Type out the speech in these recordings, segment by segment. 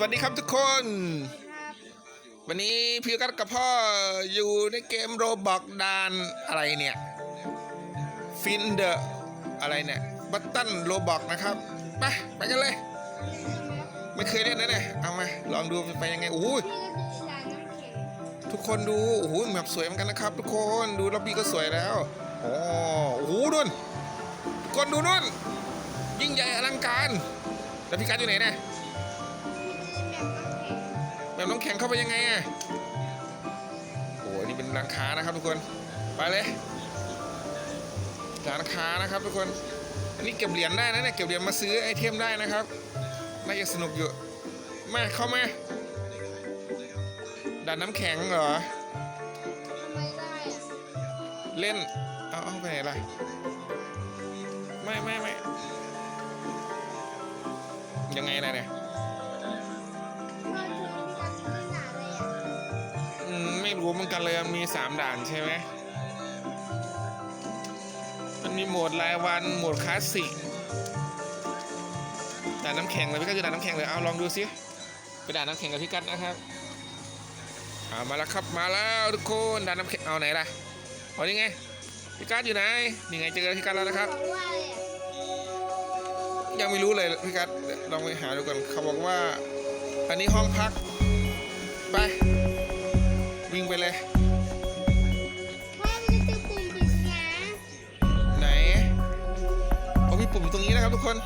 วัสดีครับทุกคน วันนี้พี่กัดกับพ่ออยู่ในเกมโรบอกดานอะไรเนี่ยฟินเดออะไรเนี่ยบัตตันโรบอกนะครับไปไปกันเลย ไม่เคยเล่นนะเนี่ยเอามาลองดูไปยังไงโอ้ยทุกคนดูโอ้โหแบบสวยเหมือนกันนะครับ ทุกคนดูล็อบบี้ก็สวยแล้วโอ้โหนุ่นคนดูนุ่นยิ่งใหญ่อลังการแล้วพี่กัดอยู่ไหนเนี่ย น้องแข็งเข้าไปยังไงอะโอ้โหนี่เป็นร้านค้านะครับทุกคน ไปเลย ร้านค้านะครับทุกคน อันนี้เก็บเหรียญได้นะเนี่ย เก็บเหรียญมาซื้อไอเทมได้นะครับ น่าจะสนุกอยู่ มาเข้ามาด่านน้ำแข็งเหรอ เล่น เอาเอาไปไหนล่ะ ไม่ไม่ไม่ยังไงล่ะเนี่ย รู้เหมือนกันเลยมีสามด่านใช่ไหมมันมีโหมดรายวันโหมดคลาสสิกด่านน้ำแข็งเลยพี่กัดจะด่านน้ำแข็งเลยเอาลองดูสิไปด่านน้ำแข็งกับพี่กัดนะครับเอามาแล้วครับมาแล้วทุกคนด่านน้ำแข็งเอาไหนล่ะเอานี่ไงพี่กัดอยู่ไหนนี่ไงเจอพี่กัดแล้วนะครับ ยังไม่รู้เลยพี่กัดลองไปหาดูก่อนเขาบอกว่า อันนี้ห้องพักไป ไปเลยไหนเอามีปุ่มอยู่ตรงนี้นะครับทุกคน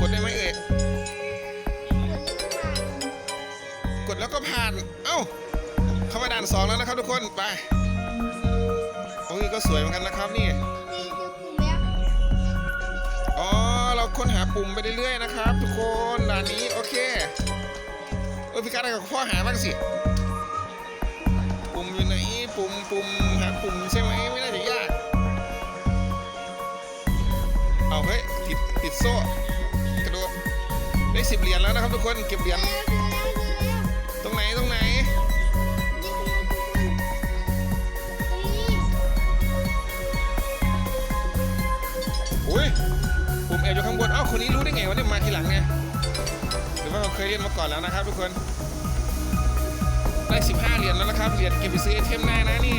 กดได้ไหมเอ่ย กดแล้วก็ผ่าน เอ้า เข้ามาด่านสองแล้วนะครับทุกคน ไปโอ้ยก็สวยเหมือนกันนะครับนี่ อ๋อ เราค้นหาปุ่มไปเรื่อยๆนะครับ ทุกคนด่านนี้โอเค เออพี่การ์ดกับพ่อหาบ้างสิ ปุ่มอยู่ไหนปุ่มปุ่มหาปุ่มใช่ไหมไม่น่าจะยากเอาเฮ้ยติดติดโซ่กระโดดได้สิบเหรียญแล้วนะครับทุกคนเก็บเหรียญตรงไหนตรงไหนอุ้ยปุ่มแอบอยู่ข้างบนอ้าวคนนี้รู้ได้ไงว่าเนี่ยมาทีหลังไงหรือว่าเขาเคยเรียนมาก่อนแล้วนะครับทุกคน ได้15 เหรียญแล้วนะครับ เหรียญเก็บไปซื้อไอเทมได้นะนี่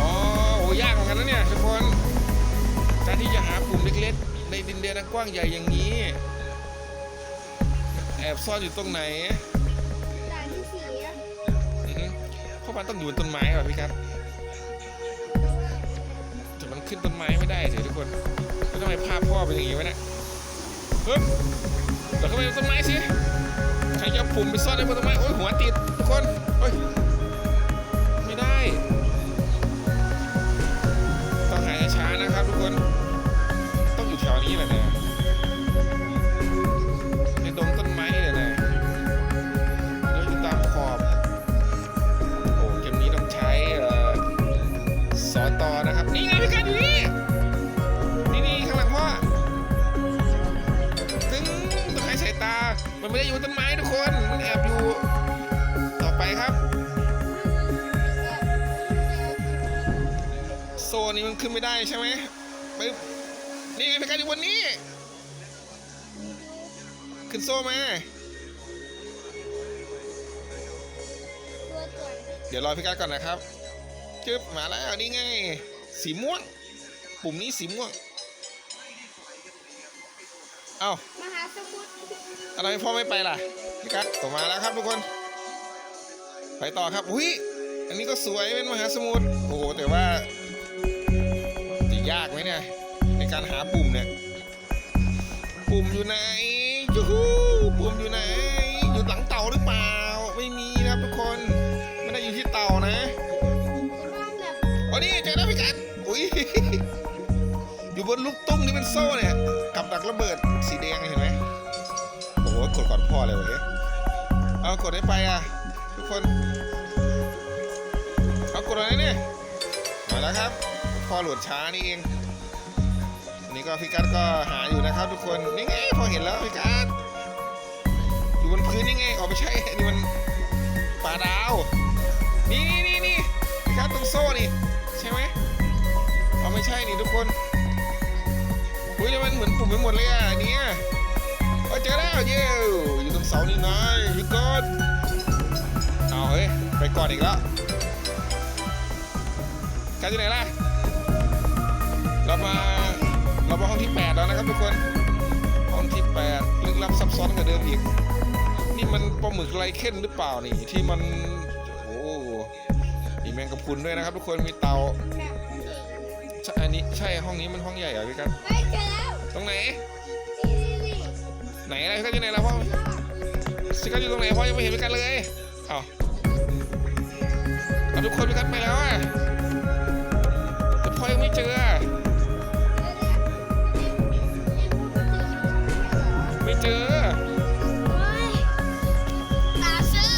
อ๋อโหยากเหมือนกันนะเนี่ยทุกคน การที่จะหาปุ่มเล็กๆ ในดินแดนกว้างใหญ่อย่างนี้ แอบซ่อนอยู่ตรงไหนอือฮึเพราะมันต้องอยู่บนต้นไม้เหรอพี่ครับแต่มันขึ้นต้นไม้ไม่ได้สิทุกคนแล้วทำไมภาพพ่อเป็นอย่างนี้วะเนี่ยปึ๊บเดี๋ยวเข้าไปต้นไม้สิ ปุ่มไปซ่อนในบนต้นไม้โอ้ยหัวติดทุกคนโอ้ยไม่ได้ต้องหายช้าๆนะครับทุกคน ต้องอยู่แถวนี้แหละนะในดงต้นไม้เลยนะเดินอยู่ตามขอบโอ้เกมนี้ต้องใช้เอ่อสอตอนะครับนี่ไงพี่กันอยู่นี่นี่ข้างหลังพ่อตึงต้องให้สายตามันไม่ได้อยู่บนต้นไม้ทุกคน นนี้มันขึ้นไม่ได้ใช่ไหมปึ๊บนี่ไงพี่การอยู่บนนี้ ขึ้นโซ่มา เดี๋ยวรอพี่การก่อนนะครับจึ๊บมาแล้วนี่ไง สีม่วง ปุ่มนี้สีม่วง เอ้ามหาสมุทรอะไรพ่อไม่ไปล่ะพี่กัดออกมาแล้วครับทุกคน ไปต่อครับ อุ้ยอันนี้ก็สวยเป็นมหาสมุทร โอ้โห แต่ว่าจะ ยากไหมเนี่ยในการหาปุ่มเนี่ย ปุ่มอยู่ไหนยูฮูปุ่มอยู่ไหน อยู่หลังเต่าหรือเปล่า ไม่มีนะครับทุกคนไม่ได้อยู่ที่เต่านะบ้านแบบโอ้นี่เจอแล้วพี่กัดอุ้ยอยู่บนลูกตุ้งนี่เป็นโซ่เนี่ยกับดักระเบิดสีแดงเห็นไหมโอ้โหกดก่อนพ่อเลยเว้ยเอากดให้ไปอะทุกคนเอากดอะไรเนี่ยมาแล้วครับ พอโหลดช้านี่เองนี่ก็พี่กัดก็หาอยู่นะครับ ทุกคนนี่ไงพอเห็นแล้วพี่กัดอยู่บนพื้นนี่ไงอ๋อไม่ใช่นนี้มันปลาดาว นี่นี่นี่นี่พี่กัดตรงโซ่นี่ใช่ไหมอ๋อไม่ใช่นี่ทุกคนอุ้ยแล้วมันเหมือนปุ่มไปหมดเลยอะนเนี่ยเจอแล้วเย้อยู่ตรงเสานี่นายพี่กอนเอาเฮ้ยไปก่อนอีกแล้วการอยู่ไหนล่ะ เรามาเรามาห้องที่แปดแล้วนะครับทุกคน ห้องที่แปดลึกลับซับซ้อนกว่าเดิมอีก นี่มันปลาหมึกไรเค้นหรือเปล่านี่ที่มัน โอ้มีแมงกะพรุนด้วยนะครับ ทุกคนมีเตาใช่อันนี้ใช่ห้องนี้มันห้องใหญ่เหรอพี่กันเฮ้ยเจอแล้วตรงไหน ไหนอะไรพี่กันอยู่ไหนแล้วพ่อพี่กันอยู่ตรงไหนพ่อยังไม่เห็นพี่กันเลยเอ้าเอาทุกคนพี่กันไปแล้วอะแต่พ่อยังไม่เจอ เจอตาซื่อ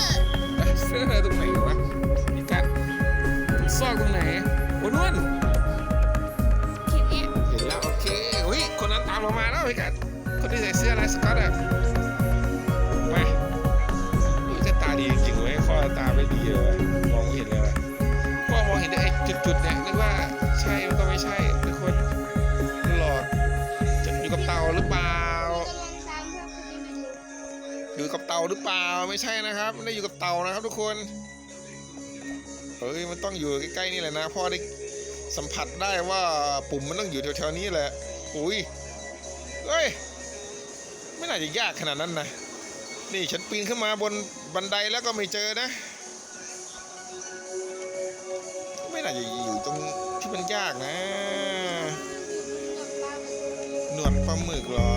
เอ้ยเสื้อตรงไหนวะพี่กันซอกตรงไหนโอ้นุ่นเขียนเนี่ยเห็นแล้วโอเคอุ้ยคนนั้นตามเรามาแล้วพี่กันคนที่ใส่เสื้อลายสก๊อตอะมาอุ้ยจะตาดีจริงเว้ยข้อตาไม่ดีเลยมองไม่เห็นเลยว่ะพ่อมองเห็นแต่ไอ้จุดๆเนี่ยนึกว่า อยู่กับเต่าหรือเปล่าไม่ใช่นะครับไม่ได้อยู่กับเต่านะครับ ทุกคนเฮ้ยมันต้องอยู่ใกล้ๆนี่แหละนะพ่อได้สัมผัสได้ว่าปุ่มมันต้องอยู่แถวๆนี้แหละอุ้ยเฮ้ยไม่น่าจะยากขนาดนั้นนะนี่ฉันปีนขึ้นมาบนบันไดแล้วก็ไม่เจอนะ ไม่น่าจะอยู่ตรงที่มันยากนะ หนวดปลาหมึกเหรอ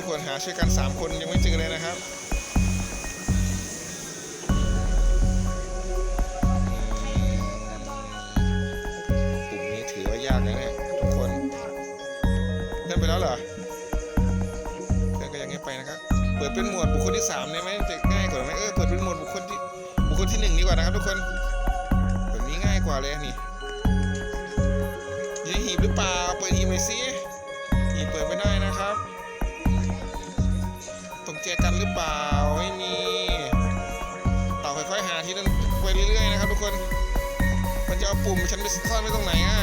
ทุกคนหาช่วยกัน 3 คนยังไม่เจอเลยนะครับปุ่มนี้ถือว่ายากนะเนี่ยทุกคนเล่นไปแล้วเหรอเล่นก็ยังไม่ไปนะครับ เปิดเป็นหมวดบุคคลที่3เนี่ยไหมจะง่ายกว่าไหมเออเปิดเป็นหมวดบุคคลที่บุคคลที่หนึ่งดีกว่านะครับทุกคนแบบนี้ง่ายกว่าเลยนี่ยังหีบหรือเปล่าเปิดหีบหน่อยสิหีบเปิดไม่ได้ นะครับตรงแจกันหรือเปล่าไม่มีเต่าค่อยๆหาที่นั่นไปเรื่อยๆนะครับทุกคน มันจะเอาปุ่มฉันไปซ่อนไว้ตรงไหนอะ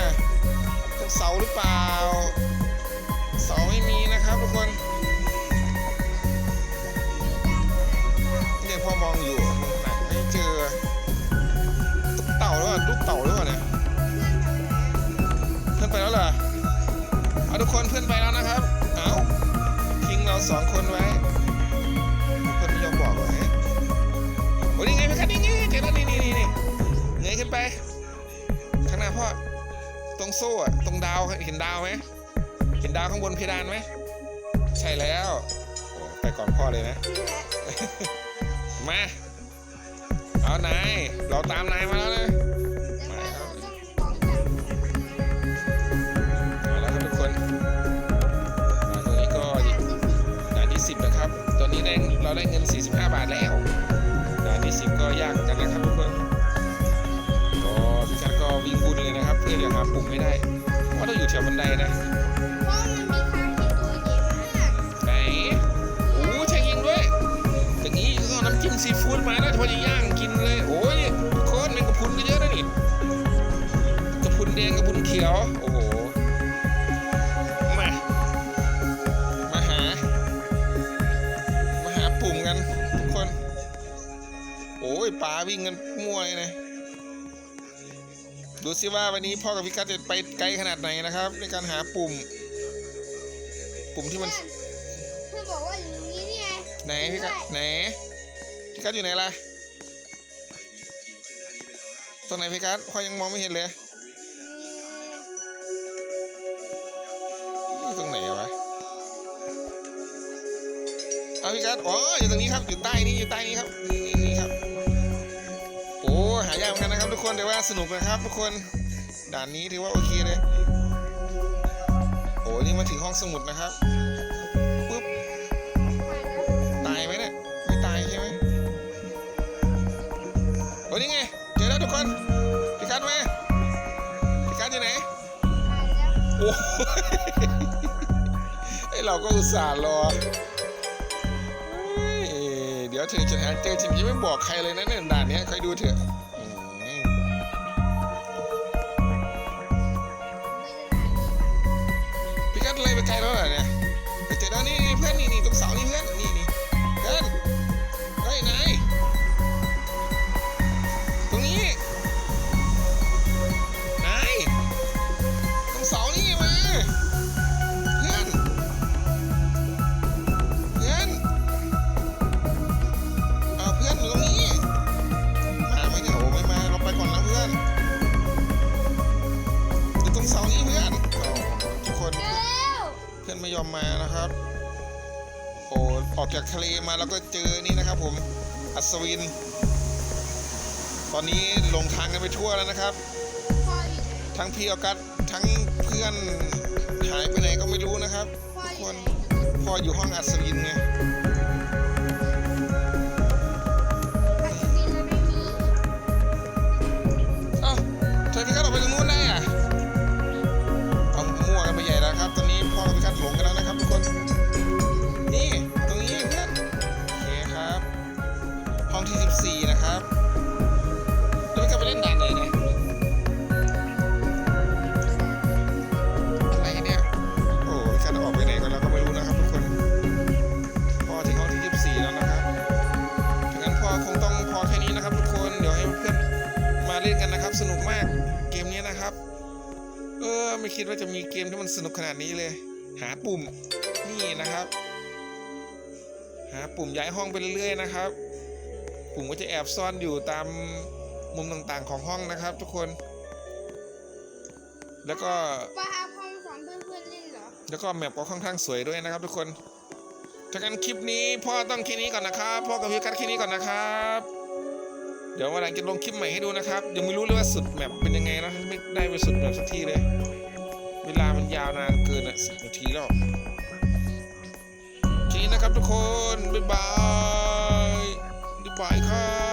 ตรงเสาหรือเปล่าเสาไม่มีนะครับทุกคนเนี่ยพ่อมองอยู่ไหนไม่เจอตุ๊กเต่าหรือเปล่าลูกเต่าหรือเปล่าเนี่ยเพื่อนไปแล้วเหรอเอาทุกคนเพื่อนไปแล้วนะครับเอาทิ้งเราสองคนไว้ ขึ้นไป ข้างหน้าพ่อ ตรงโซ่ตรงดาวเห็นดาวไหมเห็นดาวข้างบนเพดานไหมใช่แล้วไปก่อนพ่อเลยนะ มาเอานายเราตามนายมาแล้วนะแล้วก็เราต้องของจับมาแล้วครับทุกคนมาตรงนี้ก็ด่านที่10นะครับ ตอนนี้ได้เราได้เงิน 45 บาทแล้วด่านที่10ก็ยากเหมือนกันนะครับ ถวบันไดนะเพราะมันมีทางที่ตัวใหญ่มากไหนโอ้ใช่ยิงด้วยอย่างนี้ก็เอาน้ำจิ้มซีฟู้ดมานะพอจะย่างกินเลยโอ้ยทุกคนแมงกะพรุนก็เยอะนะนี่กระพุนแดงกระพุนเขียว โอ้โหมามาหา มาหาปุ่มกันทุกคน โอ้ยปลาวิ่งกันมั่วเลยนะ ดูสิว่าวันนี้พ่อกับพี่กัดจะไปไกลขนาดไหนนะครับ ในการหาปุ่ม ปุ่มที่มันเพื่อนบอกว่าอยู่ตรงนี้นี่ไงไหนพี่กัดไหนพี่กัดอยู่ไหนล่ะตรงไหนพี่กัดพ่อยังมองไม่เห็นเลยนี่ตรงไหนอะวะเอาพี่กัดอ๋ออยู่ตรงนี้ครับอยู่ใต้นี้อยู่ใต้นี้ครับนี่นี่นี่ครับ ครับทุกคนแต่ว่าสนุกนะครับทุกคนด่านนี้ถือว่าโอเคเลยโอ้นี่มาถึงห้องสมุดนะครับปุ๊บตายไหมเนี่ยไม่ตายใช่ไหมโอ้นี่ไงเจอแล้วทุกคนพี่กัดมพี่กัดอยู่ไหนผ่านแล้วโอ้ไอเราก็อุตส่าห์รอเดี๋ยวเธอจะหาเจอฉันจะไม่บอกใครเลยนะเนี่ยด่านนี้คอยดูเถอะ เลยไปไกลแล้วเหรอเนี่ยไปเจอร็จแล้วนี่เพื่อนนี่นี่ตรงเสานี่เพื่อน จากทะเลมาแล้วก็เจอนี่นะครับผมอัศวิน ตอนนี้หลงทางกันไปทั่วแล้วนะครับพ่ออยู่ไหนทั้งพี่ออกัสทั้งเพื่อนหายไปไหนก็ไม่รู้นะครับพ่อทุกอคยู่นไหนพ่ออยู่ห้องอัศวินไงอัศวินเราไม่มีเอ้าทำไมพี่กัสออกไปตรงนู้นได้อ เออ ไม่คิดว่าจะมีเกมที่มันสนุกขนาดนี้เลย หาปุ่มนี่นะครับ หาปุ่มย้ายห้องไปเรื่อยๆนะครับ ปุ่มก็จะแอบซ่อนอยู่ตามมุมต่างๆของห้องนะครับ ทุกคน แล้วก็ป้าพ่อสอนเพื่อนๆเล่นเหรอ แล้วก็แมปก็ค่อนข้างสวยด้วยนะครับ ทุกคนถ้างั้นคลิปนี้พ่อต้องแค่นี้ก่อนนะครับพ่อกับพี่กัดแค่นี้ก่อนนะครับ เดี๋ยววันหลังจะลงคลิปใหม่ให้ดูนะครับ ยังไม่รู้เลยว่าสุดแมปเป็นยังไงนะไม่ได้ไปสุดแมปสักทีเลย เวลามันยาวนานเกินอะสิบนาทีแล้วทีนะครับทุกคน บ๊ายบาย บ๊ายบายครับ